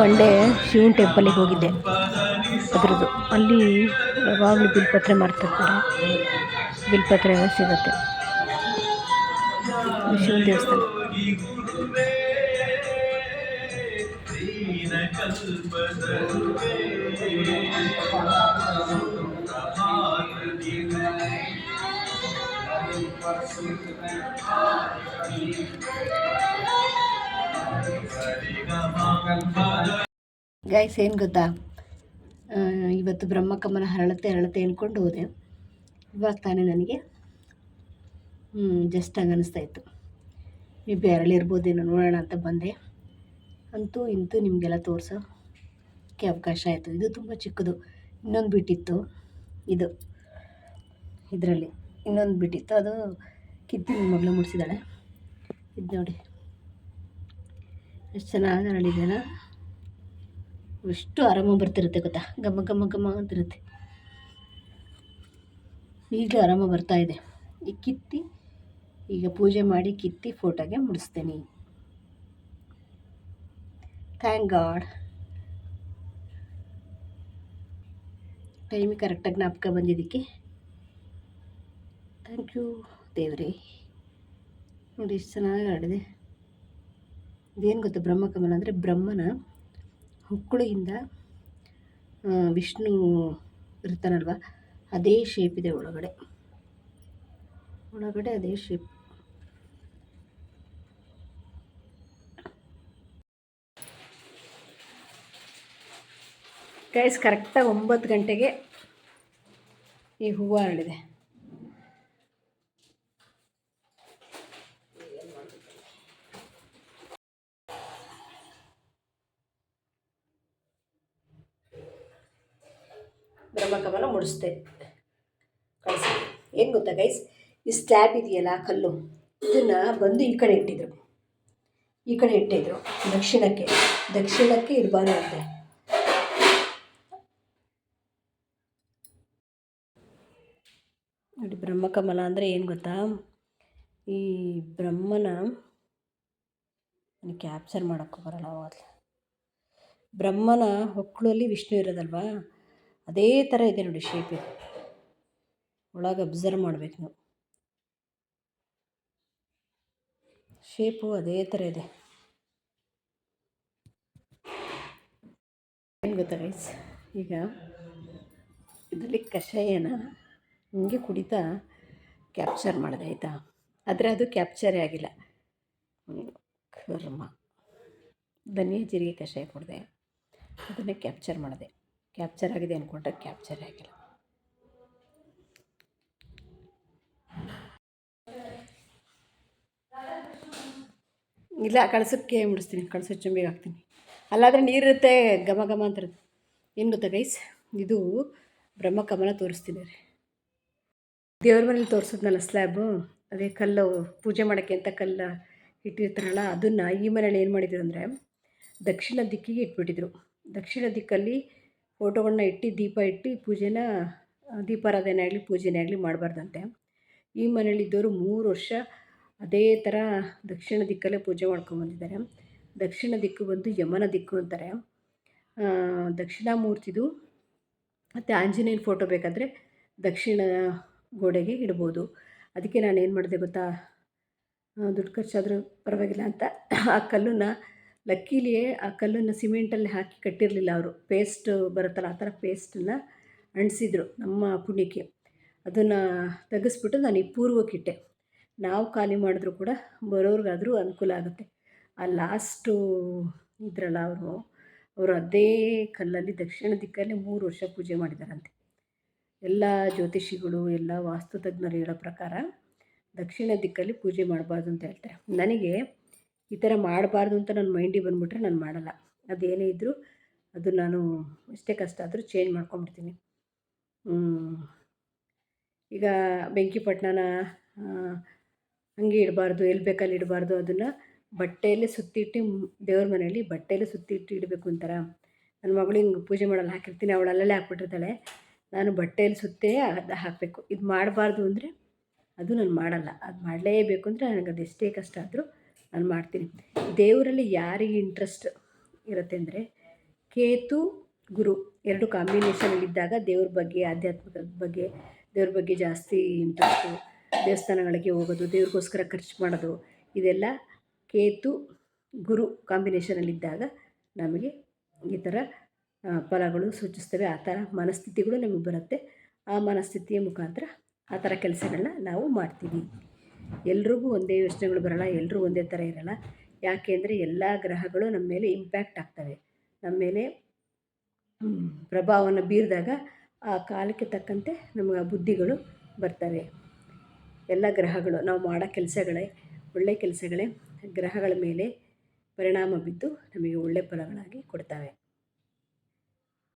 ಮಂಡೆ ಶಿವನ ಟೆಂಪಲಿಗೆ ಹೋಗಿದ್ದೆ. ಅದ್ರದ್ದು. ಅಲ್ಲಿ ಯಾವಾಗಲೂ ಬಿಲ್ಪತ್ರೆ ಮಾಡ್ತಿರ್ತಾರೆ ಬಿಲ್ಪತ್ರೆ ಎಲ್ಲ ಸಿಗುತ್ತೆ ಶಿವನ ದೇವಸ್ಥಾನ. ಗೈಸ್ ಏನು ಗೊತ್ತಾ? ಇವತ್ತು ಬ್ರಹ್ಮಕಮ್ಮನ ಹರಳತೆ ಹರಳತೆ ಅಂದ್ಕೊಂಡು ಹೋದೆ. ಇವಾಗ ತಾನೇ ನನಗೆ ಜಸ್ಟ್ ಹಂಗೆ ಅನಿಸ್ತಾ ಇತ್ತು. ಮೇ ಬಿ ನೋಡೋಣ ಅಂತ ಬಂದೆ. ಅಂತೂ ಇಂತೂ ನಿಮಗೆಲ್ಲ ತೋರಿಸೋಕ್ಕೆ ಅವಕಾಶ ಆಯಿತು. ಇದು ತುಂಬ ಚಿಕ್ಕದು. ಇನ್ನೊಂದು ಬಿಟ್ಟಿತ್ತು. ಇದು. ಇದರಲ್ಲಿ. ಇನ್ನೊಂದು ಬಿಟ್ಟಿತ್ತು. ಅದು ಕಿತ್ತಿ ನಿಮ್ಮ ಮಗಳು ಮುಡಿಸಿದ್ದಾಳೆ. ಇದು ನೋಡಿ. ಎಷ್ಟು ಚೆನ್ನಾಗಿ ಅರಳಿದೆನಾ ಎಷ್ಟು ಆರಾಮಾಗಿ ಬರ್ತಿರುತ್ತೆ ಗೊತ್ತಾ. ಘಮ ಘಮ ಘಮ ಅಂತಿರುತ್ತೆ. ಈಗಲೂ ಆರಾಮ ಬರ್ತಾ ಇದೆ. ಈ ಕಿತ್ತಿ, ಈಗ ಪೂಜೆ ಮಾಡಿ ಕಿತ್ತಿ ಫೋಟೋಗೆ ಮುಡಿಸ್ತೇನೆ. ಥ್ಯಾಂಕ್ ಗಾಡ್ ಟೈಮಿಗೆ ಕರೆಕ್ಟಾಗಿ ಜ್ಞಾಪಕ ಬಂದಿದ್ದಕ್ಕೆ. ಥ್ಯಾಂಕ್ ಯು ದೇವ್ರಿ. ನೋಡಿ ಎಷ್ಟು ಚೆನ್ನಾಗಿ ಆಡಿದೆ ಇದೇನು ಗೊತ್ತಾ ಬ್ರಹ್ಮಕಮಲ ಅಂದರೆ ಬ್ರಹ್ಮನ ಹುಕ್ಕುಳಿಯಿಂದ ವಿಷ್ಣು ಇರ್ತಾನಲ್ವ ಅದೇ ಶೇಪ್ ಇದೆ ಒಳಗಡೆ. ಒಳಗಡೆ ಅದೇ ಶೇಪ್ ಗೈಸ್ ಕರೆಕ್ಟಾಗಿ ಒಂಬತ್ತು ಗಂಟೆಗೆ ಈ ಹೂವು ಹರಡಿದೆ ಬ್ರಹ್ಮಕಮಲ ಮುಡಿಸ್ದೆ. ಕಳಿಸಿ. ಏನು ಗೊತ್ತಾ ಗೈಸ್ ಈ ಸ್ಲ್ಯಾಬ್ ಇದೆಯಲ್ಲ, ಕಲ್ಲು. ಇದನ್ನು ಬಂದು ಈ ಕಡೆ ಇಟ್ಟಿದ್ರು. ಈ ಕಡೆ ಇಟ್ಟಿದ್ರು. ದಕ್ಷಿಣಕ್ಕೆ. ದಕ್ಷಿಣಕ್ಕೆ ಇರಬಾರ್ದು ಅಂತೆ. ನೋಡಿ, ಬ್ರಹ್ಮಕಮಲ ಅಂದರೆ ಏನು ಗೊತ್ತಾ? ಈ ಬ್ರಹ್ಮನ ಕ್ಯಾಪ್ಚರ್ ಮಾಡೋಕ್ಕೂ ಬರಲ್ಲ ಅವಾಗಲೇ. ಬ್ರಹ್ಮನ ಹೊಕ್ಕಳಲ್ಲಿ ವಿಷ್ಣು ಇರೋದಲ್ವಾ? ಅದೇ ಥರ ಇದೆ ನೋಡಿ ಶೇಪ್ ಇದೆ. ಒಳಗೆ ಅಬ್ಸರ್ವ್ ಮಾಡ್ಬೇಕು ನಾವು. ಶೇಪು ಅದೇ ಥರ ಇದೆ. ಏನು ಗೊತ್ತಾ ಗೈಸ್ ಈಗ ಇದರಲ್ಲಿ ಕಷಾಯನ ಹಿಂಗೆ ಕುಡಿತಾ ಕ್ಯಾಪ್ಚರ್ ಮಾಡಿದೆ ಆಯಿತಾ? ಆದರೆ ಅದು ಕ್ಯಾಪ್ಚರೇ ಆಗಿಲ್ಲ. ಕರ್ಮ. ಧನಿಯ ಜೀರಿಗೆ ಕಷಾಯ ಕುಡಿದೆ. ಅದನ್ನೇ ಕ್ಯಾಪ್ಚರ್ ಮಾಡಿದೆ. ಕ್ಯಾಪ್ಚರ್ ಆಗಿದೆ ಅಂದ್ಕೊಂಡ್ರೆ ಕ್ಯಾಪ್ಚರ್ ಆಗಿಲ್ಲ. ಇಲ್ಲ ಕಳ್ಸಕ್ಕೆ ಮುಡಿಸ್ತೀನಿ ಕಳ್ಸಕ್ಕೆ ಚುಂಬಿಗೆ ಹಾಕ್ತೀನಿ. ಅಲ್ಲಾದರೆ ನೀರಿರುತ್ತೆ, ಘಮ ಘಮ ಅಂತ ಇರುತ್ತೆ. ಏನು ಗೊತ್ತಾ ಗೈಸ್ ಇದು ಬ್ರಹ್ಮಕಮಲ ತೋರಿಸ್ತೀನಿ ರೀ ದೇವ್ರ ಮನೇಲಿ ತೋರಿಸಿದ್ನಲ್ಲ ಸ್ಲ್ಯಾಬು ಅದೇ ಕಲ್ಲು, ಪೂಜೆ ಮಾಡೋಕ್ಕೆ ಅಂತ ಕಲ್ಲು ಇಟ್ಟಿರ್ತಾರಲ್ಲ, ಅದನ್ನು ಈ ಮನೇಲಿ ಏನು ಮಾಡಿದ್ರು ಅಂದರೆ ದಕ್ಷಿಣ ದಿಕ್ಕಿಗೆ ಇಟ್ಬಿಟ್ಟಿದ್ರು. ದಕ್ಷಿಣ ದಿಕ್ಕಲ್ಲಿ ಫೋಟೋಗಳನ್ನ ಇಟ್ಟು ದೀಪ ಇಟ್ಟು ಪೂಜೆನ ದೀಪಾರಾಧನೆ ಆಗಲಿ ಪೂಜೆನೇ ಆಗಲಿ ಮಾಡಬಾರ್ದಂತೆ. ಈ ಮನೇಲಿದ್ದವರು ಮೂರು ವರ್ಷ ಅದೇ ಥರ ದಕ್ಷಿಣ ದಿಕ್ಕಲ್ಲೇ ಪೂಜೆ ಮಾಡ್ಕೊಂಬಂದಿದ್ದಾರೆ ದಕ್ಷಿಣ ದಿಕ್ಕು ಬಂದು ಯಮನ ದಿಕ್ಕು ಅಂತಾರೆ. ಆ, ದಕ್ಷಿಣಾಮೂರ್ತಿದು ಮತ್ತು ಆಂಜನೇಯನ ಫೋಟೋ ಬೇಕಾದರೆ ದಕ್ಷಿಣ ಗೋಡೆಗೆ ಇಡ್ಬೋದು. ಅದಕ್ಕೆ ನಾನು ಏನು ಮಾಡಿದೆ ಗೊತ್ತಾ? ದುಡ್ಡು ಖರ್ಚಾದರೂ ಪರವಾಗಿಲ್ಲ ಅಂತ ಆ ಕಲ್ಲನ್ನು ಲಕ್ಕೀಲಿ ಆ ಕಲ್ಲನ್ನು ಸಿಮೆಂಟಲ್ಲಿ ಹಾಕಿ ಕಟ್ಟಿರಲಿಲ್ಲ ಅವರು. ಪೇಸ್ಟ್ ಬರುತ್ತಲ್ಲ ಆ ಥರ ಪೇಸ್ಟನ್ನು ಅಂಟಿಸಿದ್ರು ನಮ್ಮ ಪುಣ್ಯಕ್ಕೆ. ಅದನ್ನು ತೆಗೆಸ್ಬಿಟ್ಟು ನಾನು ಈ ಪೂರ್ವಕ್ಕಿಟ್ಟೆ ನಾವು ಖಾಲಿ ಮಾಡಿದ್ರು ಕೂಡ ಬರೋರಿಗಾದರೂ ಅನುಕೂಲ ಆಗುತ್ತೆ. ಆ ಲಾಸ್ಟು ಇದ್ರಲ್ಲ ಅವರು ಅವರು ಅದೇ ಕಲ್ಲಲ್ಲಿ ದಕ್ಷಿಣ ದಿಕ್ಕಲ್ಲಿ ಮೂರು ವರ್ಷ ಪೂಜೆ ಮಾಡಿದಾರಂತೆ. ಎಲ್ಲ ಜ್ಯೋತಿಷಿಗಳು, ಎಲ್ಲ ವಾಸ್ತು ತಜ್ಞರು ಹೇಳೋ ಪ್ರಕಾರ ದಕ್ಷಿಣ ದಿಕ್ಕಲ್ಲಿ ಪೂಜೆ ಮಾಡಬಾರ್ದು ಅಂತ ಹೇಳ್ತಾರೆ. ನನಗೆ ಈ ಥರ ಮಾಡಬಾರ್ದು ಅಂತ ನನ್ನ ಮೈಂಡಿಗೆ ಬಂದುಬಿಟ್ರೆ ನಾನು ಮಾಡಲ್ಲ. ಅದೇನೇ ಇದ್ದರೂ ಅದು ನಾನು ಎಷ್ಟೇ ಕಷ್ಟ ಆದರೂ ಚೇಂಜ್ ಮಾಡ್ಕೊಂಬಿಡ್ತೀನಿ. ಈಗ ಬೆಂಕಿಪಟ್ಟಣನ ಹಂಗೆ ಇಡಬಾರ್ದು, ಎಲ್ಲಿ ಬೇಕಲ್ಲಿ ಇಡಬಾರ್ದು ಅದನ್ನು ಬಟ್ಟೆಯಲ್ಲೇ ಸುತ್ತಿಟ್ಟು, ದೇವ್ರ ಮನೆಯಲ್ಲಿ ಬಟ್ಟೆಯಲ್ಲೇ ಸುತ್ತಿಟ್ಟು ಇಡಬೇಕು ಅಂತಾರೆ ನನ್ನ ಮಗಳು ಹಿಂಗೆ ಪೂಜೆ ಮಾಡಲ್ಲ ಹಾಕಿರ್ತೀನಿ, ಅವಳು ಅಲ್ಲಲ್ಲೇ ಹಾಕ್ಬಿಟ್ಟಿರ್ತಾಳೆ. ನಾನು ಬಟ್ಟೆಯಲ್ಲಿ ಸುತ್ತೇ ಅದು ಹಾಕಬೇಕು. ಇದು ಮಾಡಬಾರ್ದು ಅಂದರೆ ಅದು ನಾನು ಮಾಡಲ್ಲ. ಅದು ಮಾಡಲೇಬೇಕು ಅಂದರೆ ನನಗೆ ಅದು ಎಷ್ಟೇ ಕಷ್ಟ ಆದರೂ ನಾನು ಮಾಡ್ತೀನಿ. ದೇವರಲ್ಲಿ ಯಾರಿಗೆ ಇಂಟ್ರೆಸ್ಟ್ ಇರುತ್ತೆ ಅಂದರೆ ಕೇತು, ಗುರು ಎರಡು ಕಾಂಬಿನೇಷನಲ್ಲಿದ್ದಾಗ ದೇವ್ರ ಬಗ್ಗೆ ಆಧ್ಯಾತ್ಮಿಕದ ಬಗ್ಗೆ, ದೇವ್ರ ಬಗ್ಗೆ ಜಾಸ್ತಿ ಇಂಟ್ರೆಸ್ಟು ದೇವಸ್ಥಾನಗಳಿಗೆ ಹೋಗೋದು, ದೇವ್ರಿಗೋಸ್ಕರ ಖರ್ಚು ಮಾಡೋದು, ಇದೆಲ್ಲ ಕೇತು, ಗುರು ಕಾಂಬಿನೇಷನಲ್ಲಿದ್ದಾಗ ನಮಗೆ ಈ ಥರ ಫಲಗಳು ಸೂಚಿಸ್ತವೆ. ಆ ಥರ ಮನಸ್ಥಿತಿಗಳು ನಮಗೆ ಬರುತ್ತೆ. ಆ ಮನಸ್ಥಿತಿಯ ಮುಖಾಂತರ ಆ ಥರ ಕೆಲಸಗಳನ್ನ ನಾವು ಮಾಡ್ತೀವಿ. ಎಲ್ರಿಗೂ ಒಂದೇ ಯೋಚನೆಗಳು ಬರೋಲ್ಲ ಎಲ್ಲರೂ ಒಂದೇ ಥರ ಇರಲ್ಲ. ಯಾಕೆ ಅಂದರೆ ಎಲ್ಲ ಗ್ರಹಗಳು ನಮ್ಮ ಮೇಲೆ ಇಂಪ್ಯಾಕ್ಟ್ ಆಗ್ತವೆ. ನಮ್ಮ ಮೇಲೆ ಪ್ರಭಾವವನ್ನು ಬೀರಿದಾಗ ಆ ಕಾಲಕ್ಕೆ ತಕ್ಕಂತೆ ನಮಗೆ ಆ ಬುದ್ಧಿಗಳು ಬರ್ತವೆ ಎಲ್ಲ ಗ್ರಹಗಳು, ನಾವು ಮಾಡೋ ಕೆಲಸಗಳೇ ಒಳ್ಳೆಯ ಕೆಲಸಗಳೇ, ಗ್ರಹಗಳ ಮೇಲೆ ಪರಿಣಾಮ ಬಿದ್ದು ನಮಗೆ ಒಳ್ಳೆಯ ಫಲಗಳಾಗಿ ಕೊಡ್ತವೆ.